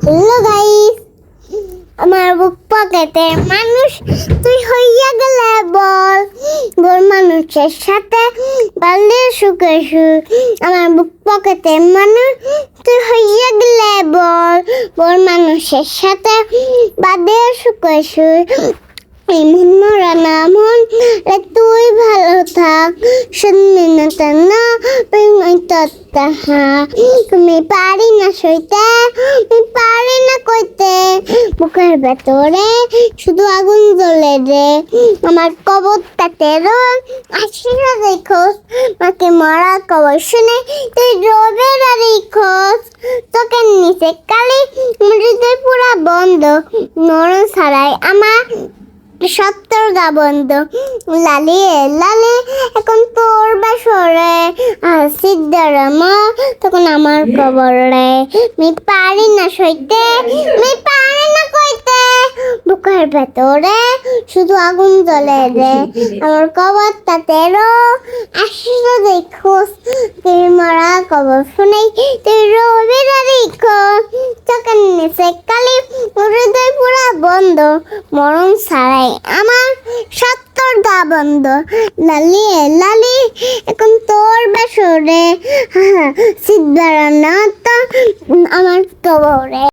Hello guys আমার বুক পকেটে মানুষ, তুই হইয়া গেলে বল। বল মানুষের সাথে পারলে সুখে সুখ। আমার বুক পকেটে মানুষ, তুই হইয়া গেলে বল। বল মানুষের সাথে বাদে সুখে সুখ। এমন মরা না মন তুই ভালো থাক। শুনবি না তা না প্রেমাই তাহা। তুমি পারি সইতে পারি না কইতে। বুকের ভেতরে শুধু আগুন জ্বলে রে। আমার কবরটাতে রোগ আসিনা দেখো মাকে মরা কবর শুনে তুই রোবের আর খোঁজ। চোখের নিচে কালি হৃদয় পুরা বন্ধ। নরম ছাড়াই আমার সত্তর গা বন্ধ। লালিয়ে লালে এখন তোর বাসরে আর সিদ্ধার মা তখন আমার কবরে আমি পারি না সইতে আমি পারি না কইতে। বুকের ভেতরে শুধু আগুন জ্বলে রে। আমার কবরটা তেরো আসিস দেখো তুই মরা কবর শুনেই তুই রবি দেখো। চোখের নিচে কালি, হৃদয় পুরা বন্ধ। মরণ ছাড়াই আমার সত্তর গা বন্ধ। লালিয়ে লালি এখন তোর বেসরে না তো আমার কবরে